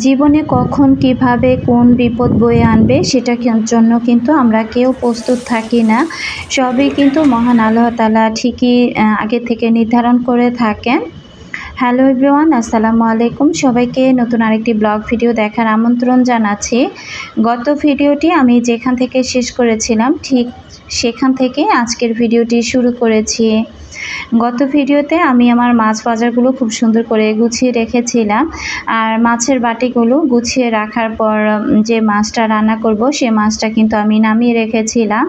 জীবনে কখন কীভাবে কোন বিপদ বয়ে আনবে সেটা জন্য কিন্তু আমরা কেউ প্রস্তুত থাকি না। সবই কিন্তু মহান আল্লাহ তালা ঠিকই আগে থেকে নির্ধারণ করে থাকেন। হ্যালো এভরিওয়ান আসসালামু আলাইকুম। সবাইকে নতুন আরেকটি ব্লগ ভিডিও দেখার আমন্ত্রণ জানাচ্ছি। গত ভিডিওটি আমি যেখান থেকে শেষ করেছিলাম, ঠিক সেখান থেকে আজকের ভিডিওটি শুরু করেছি। গত ভিডিওতে আমি আমার মাছ বাজারগুলো খুব সুন্দর করে গুছিয়ে রেখেছিলাম। আর মাছের বাটিগুলো গুছিয়ে রাখার পর যে মাছটা রান্না করব, সে মাছটা কিন্তু আমি নামিয়ে রেখেছিলাম।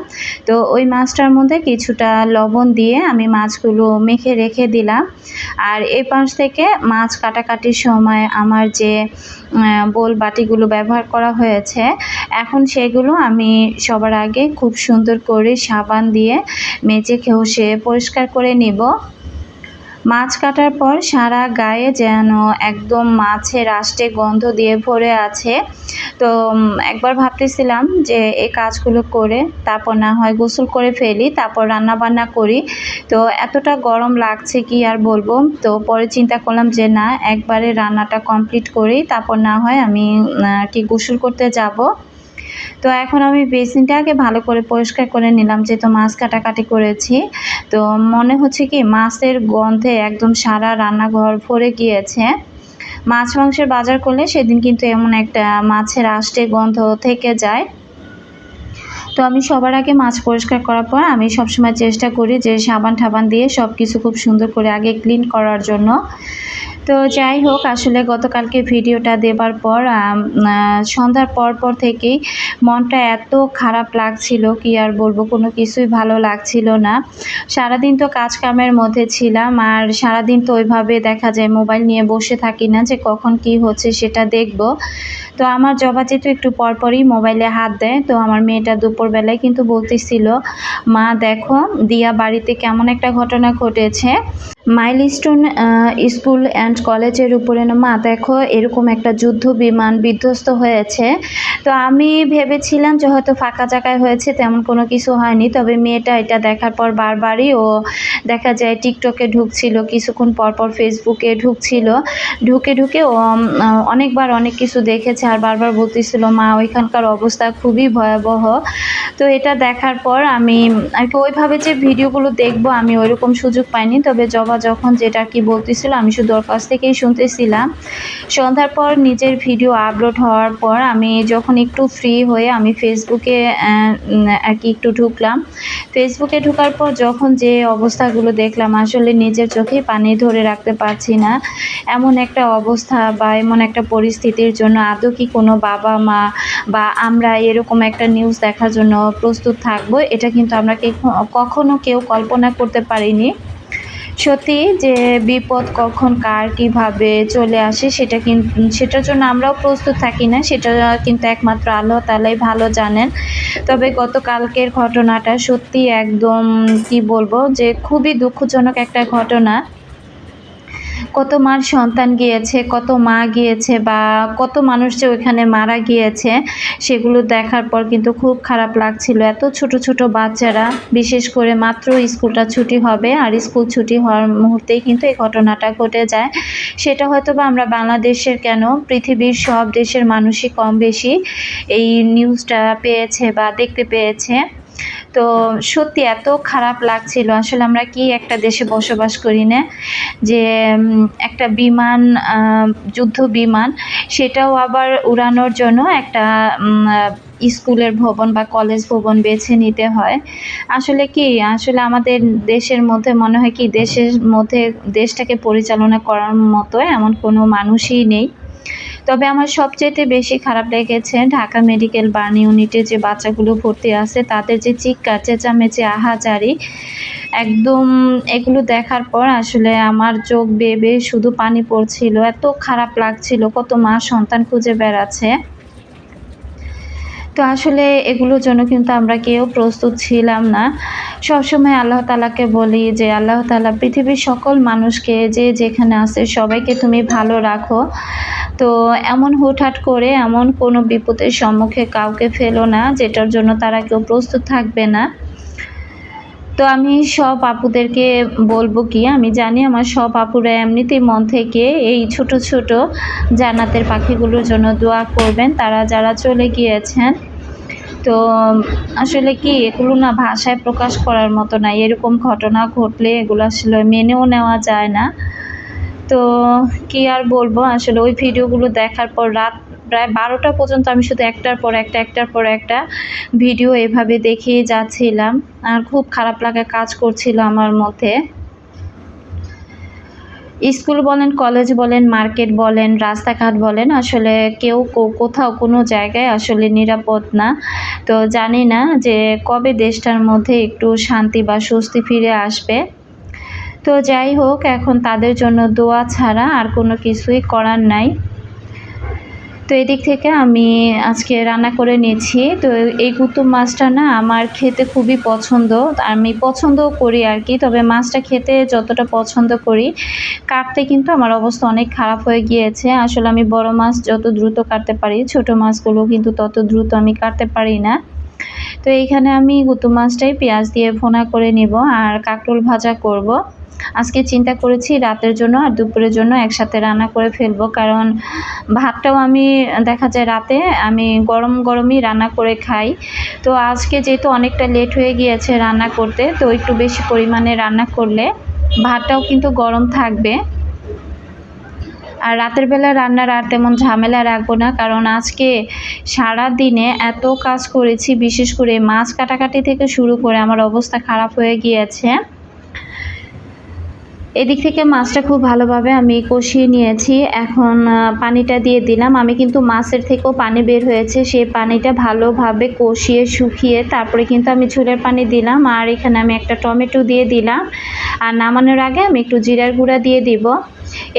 তো ওই মাছটার মধ্যে কিছুটা লবণ দিয়ে আমি মাছগুলো মেখে রেখে দিলাম। আর এই পাশ থেকে মাছ কাটাকাটির সময় আমার যে বোল বাটিগুলো ব্যবহার করা হয়েছে, এখন সেগুলো আমি সবার আগে খুব সুন্দর করে সাবান দিয়ে মেজে ঘষে পরিষ্কার করে নিব। মাছ কাটার পর সারা গায়ে যেন একদম মাছের আষ্টে গন্ধ দিয়ে ভরে আছে। তো একবার ভাবতেছিলাম যে এই কাজগুলো করে তারপর না হয় গোসল করে ফেলি, তারপর রান্না বান্না করি। তো, এতটা গরম লাগছে কি আর বলব? তো, পরে চিন্তা করলাম যে না, একবারে রান্নাটা কমপ্লিট করি, তারপর না হয় আমি কি গোসল করতে যাব। তো এখন আমি বেসিনটাকে ভালো করে পরিষ্কার করে নিলাম, যেহেতু মাছ কাটাকাটি করেছি। তো মনে হচ্ছে কি মাছের গন্ধে একদম সারা রান্নাঘর ভরে গিয়েছে। মাছ মাংসের বাজার করলে সেদিন কিন্তু এমন একটা মাছের আষ্টে গন্ধ থেকে যায়। তো আমি সবার আগে মাছ পরিষ্কার করার পর আমি সবসময় চেষ্টা করি যে সাবান ঠাবান দিয়ে সব কিছু খুব সুন্দর করে আগে ক্লিন করার জন্য। তো যাই হোক, আসলে গতকালকে ভিডিওটা দেবার পর সন্ধ্যার পর পর থেকেই মনটা এত খারাপ লাগছিল, কি আর বলব, কোনো কিছুই ভালো লাগছিল না। সারাদিন তো কাজ কামের মধ্যে ছিলাম, আর সারাদিন তো ওইভাবে দেখা যায় মোবাইল নিয়ে বসে থাকি না যে কখন কি হচ্ছে সেটা দেখব। তো আমার জবা যেহেতু একটু পরপরই মোবাইলে হাত দেয়। তো আমার মেয়েটা দুপুরবেলায় কিন্তু বলতেছিল, মা, দেখো, দিয়া বাড়িতে কেমন একটা ঘটনা ঘটেছে। মাইলস্টোন স্কুল অ্যান্ড কলেজের উপরে মা, দেখো, এরকম একটা যুদ্ধ বিমান বিধ্বস্ত হয়েছে। তো আমি ভেবেছিলাম যে হয়তো ফাঁকা জায়গায় হয়েছে, তেমন কোনো কিছু হয়নি। তবে মেয়েটা এটা দেখার পর বারবারই ও দেখা যায় টিকটকে ঢুকছিল, কিছুক্ষণ পর পর ফেসবুকে ঢুকছিল। ঢুকে ঢুকে ও অনেকবার অনেক কিছু দেখেছে আর বারবার বলতেছিল, মা, ওইখানকার অবস্থা খুবই ভয়াবহ। তো এটা দেখার পর আমি, আর কি, ওইভাবে যে ভিডিওগুলো দেখব, আমি ওইরকম সুযোগ পাইনি। তবে জবা যখন যেটা কি বলতেছিল, আমি শুধু ওর কাছ থেকেই শুনতেছিলাম। সন্ধ্যার পর নিজের ভিডিও আপলোড হওয়ার পর আমি যখন একটু ফ্রি হয়ে আমি ফেসবুকে আর কি একটু ঢুকলাম। ফেসবুকে ঢুকার পর যখন যে অবস্থাগুলো দেখলাম, আসলে নিজের চোখে পানি ধরে রাখতে পারছি না। এমন একটা অবস্থা বা এমন একটা পরিস্থিতির জন্য আদৌ কি কোনো বাবা মা বা আমরা এরকম একটা নিউজ দেখার জন্য প্রস্তুত থাকব, এটা কিন্তু আমরা কখনো কেউ কল্পনা করতে পারিনি। সত্যি যে বিপদ কখন কার কীভাবে চলে আসে সেটা কিন্তু সেটার জন্য আমরাও প্রস্তুত থাকি না, সেটা কিন্তু একমাত্র আল্লাহ তালাই ভালো জানেন। তবে গতকালকের ঘটনাটা সত্যি একদম কি বলব যে খুবই দুঃখজনক একটা ঘটনা। কত মার সন্তান গিয়েছে, কত মা গিয়েছে বা কত মানুষ যে ওইখানে মারা গিয়েছে, সেগুলো দেখার পর কিন্তু খুব খারাপ লাগছিল। এত ছোট ছোট বাচ্চারা, বিশেষ করে মাত্র স্কুলটা ছুটি হবে আর স্কুল ছুটি হওয়ার মুহূর্তেই কিন্তু এই ঘটনাটা ঘটে যায়। সেটা হয়তো বা আমরা বাংলাদেশের কেন? পৃথিবীর সব দেশের মানুষই কম বেশি এই নিউজটা পেয়েছে বা দেখতে পেয়েছে। তো সত্যি এত খারাপ লাগছিল। আসলে আমরা কি একটা দেশে বসবাস করি না? যে একটা বিমান যুদ্ধ বিমান, সেটাও আবার উড়ানোর জন্য একটা স্কুলের ভবন বা কলেজ ভবন বেছে নিতে হয়। আসলে কি, আসলে আমাদের দেশের মধ্যে মনে হয় কি, দেশের মধ্যে দেশটাকে পরিচালনা করার মতো এমন কোনো মানুষই নেই। তবে আমার সবচেয়ে বেশি খারাপ লেগেছে ঢাকা মেডিকেল বার্ন ইউনিটে যে বাচ্চাগুলো ভর্তি আছে, তাদের যে চিৎকার, চেঁচামেচি, আহাজারি, একদম এগুলো দেখার পর আসলে আমার চোখ বেয়ে বেয়ে শুধু পানি পড়ছিল। এত খারাপ লাগছিল, কত মা সন্তান খুঁজে বেড়াচ্ছে। তো আসলে এগুলোর জন্য কিন্তু আমরা কেউ প্রস্তুত ছিলাম না। সবসময় আল্লাহ তালাকে বলি যে, আল্লাহ তালা পৃথিবীর সকল মানুষকে যে যেখানে আছে সবাইকে তুমি ভালো রাখো। তো এমন হুটহাট করে এমন কোনো বিপদের সম্মুখে কাউকে ফেলো না, যেটার জন্য তারা কেউ প্রস্তুত থাকবে না। তো আমি সব আপুদেরকে বলব কি, আমি জানি আমার সব আপুরা এমনিতেই মন থেকে এই ছোট ছোট জান্নাতের পাখিগুলোর জন্য দোয়া করবেন, তারা যারা চলে গিয়েছেন। তো আসলে কি, এগুলো না ভাষায় প্রকাশ করার মতো না, এরকম ঘটনা ঘটলে এগুলো আসলে মেনেও নেওয়া যায় না। তো কি আর বলব, আসলে ওই ভিডিওগুলো দেখার পর রাত প্রায় বারোটা পর্যন্ত আমি শুধু একটার পর একটা, একটার পর একটা ভিডিও এভাবে দেখিয়ে যাচ্ছিলাম। আর খুব খারাপ লাগা কাজ করছিল আমার মধ্যে। স্কুল বলেন, কলেজ বলেন, মার্কেট বলেন, রাস্তাঘাট বলেন, আসলে কেউ কোথাও কোনো জায়গায় আসলে নিরাপদ না। তো জানি না যে কবে দেশটার মধ্যে একটু শান্তি বা স্বস্তি ফিরে আসবে। তো যাই হোক, এখন তাদের জন্য দোয়া ছাড়া আর কোনো কিছুই করার নাই। তো এদিক থেকে আমি আজকে রান্না করে নিয়েছি। তো এই কুতুব মাছটা না আমার খেতে খুবই পছন্দ। আমি পছন্দও করি আর কি তবে মাছটা খেতে যতটা পছন্দ করি, কাটতে কিন্তু আমার অবস্থা অনেক খারাপ হয়ে গিয়েছে। আসলে আমি বড় মাছ যত দ্রুত কাটতে পারি, ছোট মাছগুলো কিন্তু তত দ্রুত আমি কাটতে পারি না। তো এইখানে আমি গুতু মাছটাই পেঁয়াজ দিয়ে ফোনা করে নিব আর কাকরোল ভাজা করব। আজকে চিন্তা করেছি রাতের জন্য আর দুপুরের জন্য একসাথে রান্না করে ফেলব, কারণ ভাতটাও আমি, দেখা যায় রাতে আমি গরম গরমই রান্না করে খাই তো আজকে যেহেতু অনেকটা লেট হয়ে গিয়েছে রান্না করতে, তো একটু বেশি পরিমাণে রান্না করলে ভাতটাও কিন্তু গরম থাকবে আর রাতের বেলা রান্নার আর তেমন ঝামেলা রাখব না, কারণ আজকে সারা দিনে এত কাজ করেছি, বিশেষ করে মাছ কাটাকাটি থেকে শুরু করে আমার অবস্থা খারাপ হয়ে গিয়েছে। এদিক থেকে মাছটা খুব ভালোভাবে আমি কষিয়ে নিয়েছি। এখন পানিটা দিয়ে দিলাম। আমি কিন্তু মাছের থেকেও পানি বের হয়েছে। সেই পানিটা ভালোভাবে কষিয়ে, শুকিয়ে তারপরে কিন্তু আমি ঝোলের পানি দিলাম। আর এখানে আমি একটা টমেটো দিয়ে দিলাম। আর নামানোর আগে আমি একটু জিরার গুঁড়া দিয়ে দিব।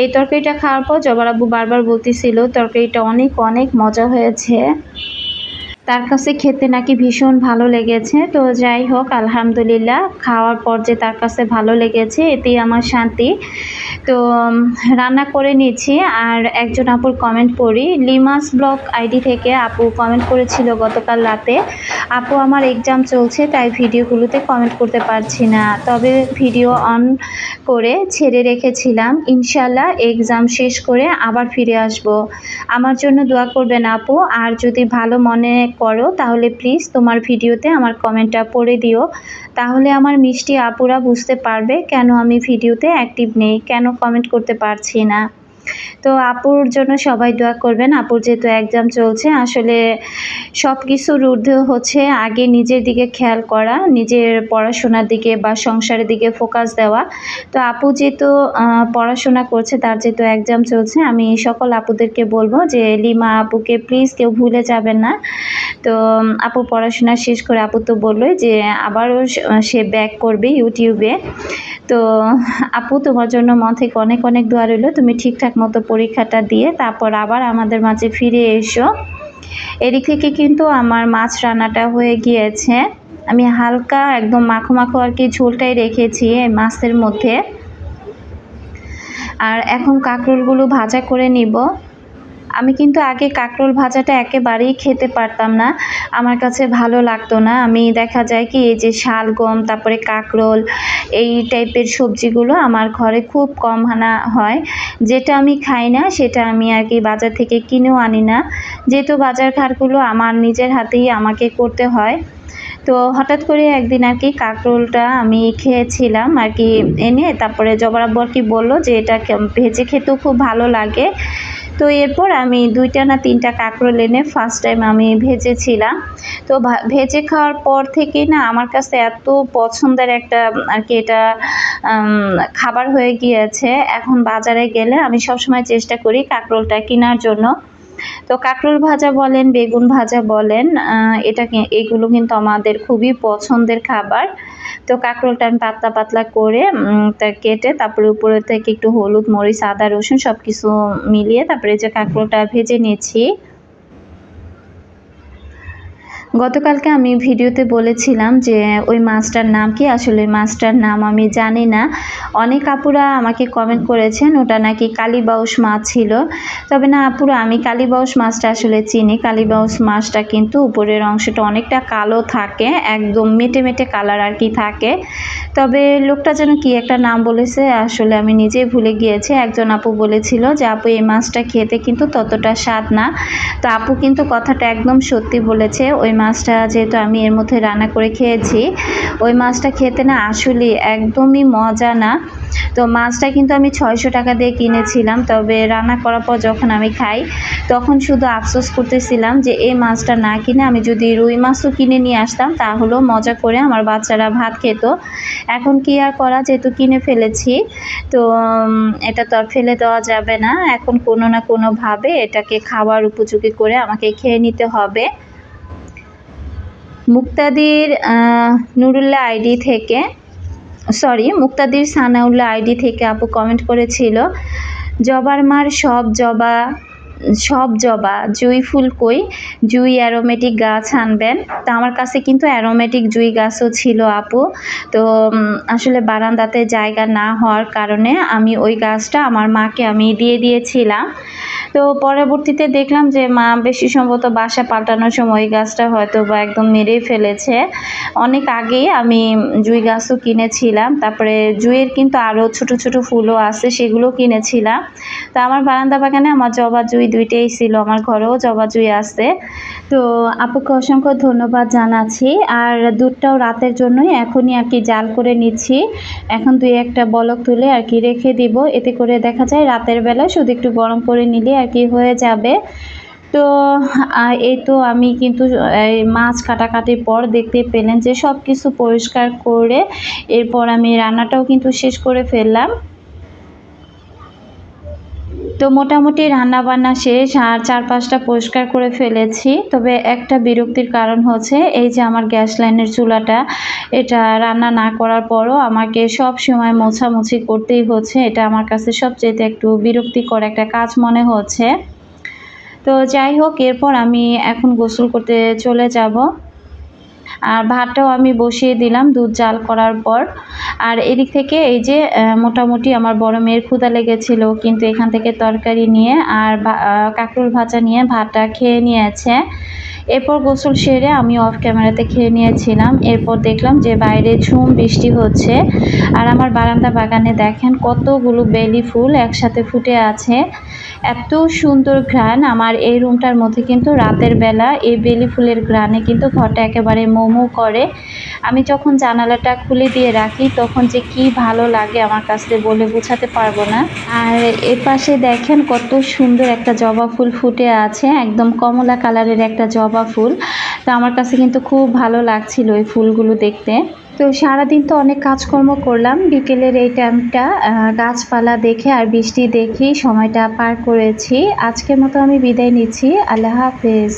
এই তরকারিটা খাওয়ার পর জবার আব্বু বারবার বলতেছিল, তরকারিটা অনেক অনেক মজা হয়েছে। তার কাছে খেতে নাকি ভীষণ ভালো লেগেছে। তো যাই হোক, আলহামদুলিল্লাহ, খাওয়ার পর যে তার কাছে ভালো লেগেছে, এতেই আমার শান্তি। তো রান্না করে নিয়েছি আর একজন আপুর কমেন্ট করি লিমাস ব্লগ আইডি থেকে আপু কমেন্ট করেছিল গতকাল রাতে। আপু, আমার এক্সাম চলছে, তাই ভিডিওগুলোতে কমেন্ট করতে পারছি না। তবে ভিডিও অন করে ছেড়ে রেখেছিলাম। ইনশাল্লাহ এক্সাম শেষ করে আবার ফিরে আসব। আমার জন্য দোয়া করবেন আপু, আর যদি ভালো মনে করো তাহলে প্লিজ তোমার ভিডিওতে আমার কমেন্টটা পড়ে দিও। তাহলে আমার মিষ্টি আপুরা বুঝতে পারবে কেন আমি ভিডিওতে অ্যাক্টিভ নেই, কেন কমেন্ট করতে পারছি না। তো আপুর জন্য সবাই দোয়া করবেন। আপুর যেহেতু এক্সাম চলছে, আসলে সব কিছুর ঊর্ধ্বে হচ্ছে। আগে নিজের দিকে খেয়াল করা, নিজের পড়াশোনার দিকে বা সংসারের দিকে ফোকাস দেওয়া। তো আপু যেহেতু পড়াশোনা করছে, তার যেহেতু এক্সাম চলছে, আমি সকল আপুদেরকে বলব যে, লিমা আপুকে প্লিজ কেউ ভুলে যাবেন না। তো, আপু পড়াশোনা শেষ করে, আপু তো বললোই যে, আবারও সে ব্যাক করবে ইউটিউবে। তো, আপু তোমার জন্য মন থেকে অনেক অনেক দোয়া রইল। তুমি ঠিকঠাক মতো পরীক্ষাটা দিয়ে তারপর আবার আমাদের মাঝে ফিরে এসো। এদিক থেকে কিন্তু আমার মাছ রান্নাটা হয়ে গিয়েছে। আমি হালকা একদম মাখো মাখো আর কি ঝোলটাই রেখেছি মাছের মধ্যে। আর এখন কাঁকরোলগুলো ভাজা করে নিব। আমি কিন্তু আগে কাঁকরোল ভাজাটা একেবারেই খেতে পারতাম না। আমার কাছে ভালো লাগতো না। আমি দেখা যায় কি, এই যে শালগম, তারপরে কাঁকরোল, এই টাইপের সবজিগুলো আমার ঘরে খুব কম আনা হয়। যেটা আমি খাই না, সেটা আমি আর কি বাজার থেকে কিনেও আনি না। যেহেতু বাজার ঘাটগুলো আমার নিজের হাতেই আমাকে করতে হয়। তো হঠাৎ করে একদিন আর কি কাঁকরোলটা আমি খেয়েছিলাম আর কি এনে, তারপরে জবরাব্বু আর কি বলল যে এটা ভেজে খেতেও খুব ভালো লাগে। তো এরপর আমি দুইটা না তিনটা কাঁকরোল এনে ফার্স্ট টাইম আমি ভেজেছিলাম। তো ভেজে খাওয়ার পর থেকে না আমার কাছে এত পছন্দের একটা আর কি এটা খাবার হয়ে গিয়েছে। এখন বাজারে গেলে আমি সবসময় চেষ্টা করি কাঁকরোলটা কেনার জন্য। তো কাঁকরোল ভাজা বলেন, বেগুন ভাজা বলেন এটা এগুলো কিন্তু আমাদের খুবই পছন্দের খাবার। তো কাঁকরোলটা আমি পাতলা পাতলা করে কেটে তারপরে উপরে থেকে একটু হলুদ, মরিচ, আদা, রসুন সব কিছু মিলিয়ে তারপরে যে কাঁকরোলটা ভেজে নিয়েছি গতকালকে আমি ভিডিওতে বলেছিলাম যে ওই মাছটার নাম কি? আসলে মাছটার নাম আমি জানি না। অনেক আপুরা আমাকে কমেন্ট করেছেন, ওটা নাকি কালীবাউস মাছ ছিল। তবে না আপুরা, আমি কালীবাউস মাছটা আসলে চিনি। কালীবাউস মাছটা কিন্তু উপরের অংশটা অনেকটা কালো থাকে, একদম মেটে মেটে কালার আর কি থাকে। তবে লোকটা যেন কি একটা নাম বলেছে, আসলে আমি নিজেই ভুলে গিয়েছি। একজন আপু বলেছিল যে, আপু, এই মাছটা খেতে কিন্তু ততটা স্বাদ না। তো আপু কিন্তু কথাটা একদম সত্যি বলেছে, ওই মাছটা যেহেতু আমি এর মধ্যে রান্না করে খেয়েছি, ওই মাছটা খেতে না আসলে একদমই মজা না। তো মাছটা কিন্তু আমি ছয়শো টাকা দিয়ে কিনেছিলাম, তবে রান্না করার পর যখন আমি খাই, তখন শুধু আফসোস করতেছিলাম যে এই মাছটা না কিনে আমি যদি রুই মাছও কিনে নিয়ে আসতাম, তাহলেও মজা করে আমার বাচ্চারা ভাত খেত। এখন কি আর করা, যেহেতু কিনে ফেলেছি, তো এটা তো আর ফেলে দেওয়া যাবে না। এখন কোনো না কোনোভাবে এটাকে খাওয়ার উপযোগী করে আমাকে খেয়ে নিতে হবে। মুক্তাদির নুরুল্লাহ আইডি থেকে সরি মুক্তাদির সানাউল্লাহ আইডি থেকে আপু কমেন্ট করেছিল, জবার মার সব জবা সব জবা, জুই ফুল কই, জুই অ্যারোমেটিক গাছ আনবেন। তো আমার কাছে কিন্তু অ্যারোমেটিক জুই গাছও ছিল আপু। তো আসলে বারান্দাতে জায়গা না হওয়ার কারণে আমি ওই গাছটা আমার মাকে আমি দিয়ে দিয়েছিলাম। তো পরবর্তীতে দেখলাম যে মা বেশি সম্ভবত বাসা পাল্টানোর সময় গাছটা হয়তো বা একদম মেরেই ফেলেছে। অনেক আগেই আমি জুই গাছও কিনেছিলাম, তারপরে জুইয়ের কিন্তু আরও ছোট ছোট ফুলও আছে সেগুলো কিনেছিলাম। তো আমার বারান্দা বাগানে আমার জবা জুই দুইটাই ছিল, আমার ঘরেও জবা জুই আছে। তো আপুকে অসংখ্য ধন্যবাদ জানাচ্ছি। আর দুধটাও রাতের জন্যই এখনই আর কি জাল করে নিচ্ছি। এখন দুই একটা বলক তুলে আর কি রেখে দিব, এতে করে দেখা যায় রাতের বেলা শুধু একটু গরম করে নিলে আর কি হয়ে যাবে? তো এই তো আমি কিন্তু মাছ কাটাকাটির পর দেখতে পেলেন যে সব কিছু পরিষ্কার করে এরপর আমি রান্নাটাও কিন্তু শেষ করে ফেললাম। তো মোটামুটি রান্না বান্না শেষ আর চারপাশটা পরিষ্কার করে ফেলেছি। তবে একটা বিরক্তির কারণ হচ্ছে এই যে আমার গ্যাস লাইনের চুলাটা, এটা রান্না না করার পরও আমাকে সব সময় মোছামুছি করতেই হচ্ছে। এটা আমার কাছে সবচেয়ে একটু বিরক্তিকর একটা কাজ মনে হচ্ছে। তো যাই হোক, এরপর আমি এখন গোসল করতে চলে যাব। আর ভাতটাও আমি বসিয়ে দিলাম দুধ জাল করার পর। আর এদিক থেকে এই যে মোটামুটি আমার বড় মেয়ের ক্ষুধা লেগেছিল, কিন্তু এখান থেকে তরকারি নিয়ে আর কাঁকরোল ভাজা নিয়ে ভাতটা খেয়ে নিয়েছে। এরপর গোসল সেরে আমি অফ ক্যামেরাতে খেয়ে নিয়েছিলাম। এরপর দেখলাম যে বাইরে ঝুম বৃষ্টি হচ্ছে। আর আমার বারান্দা বাগানে দেখেন কতগুলো বেলি ফুল একসাথে ফুটে আছে। এত সুন্দর ঘ্রাণ। আমার এই রুমটার মধ্যে কিন্তু রাতের বেলা এই বেলি ফুলের ঘ্রাণে কিন্তু ঘরটা একেবারে মোমো করে। আমি যখন জানালাটা খুলে দিয়ে রাখি, তখন যে কি ভালো লাগে আমার কাছে বলে বোঝাতে পারব না। আর এর পাশে দেখেন কত সুন্দর একটা জবা ফুল ফুটে আছে, একদম কমলা কালারের একটা জবা ফুল। তো আমার কাছে কিন্তু খুব ভালো লাগছিল এই ফুলগুলো দেখতে। তো সারাদিন তো অনেক কাজকর্ম করলাম। বিকেলের এই টাইমটা গাছপালা দেখে আর বৃষ্টি দেখেই সময়টা পার করেছি। আজকের মতো আমি বিদায় নিচ্ছি। আল্লাহ হাফেজ।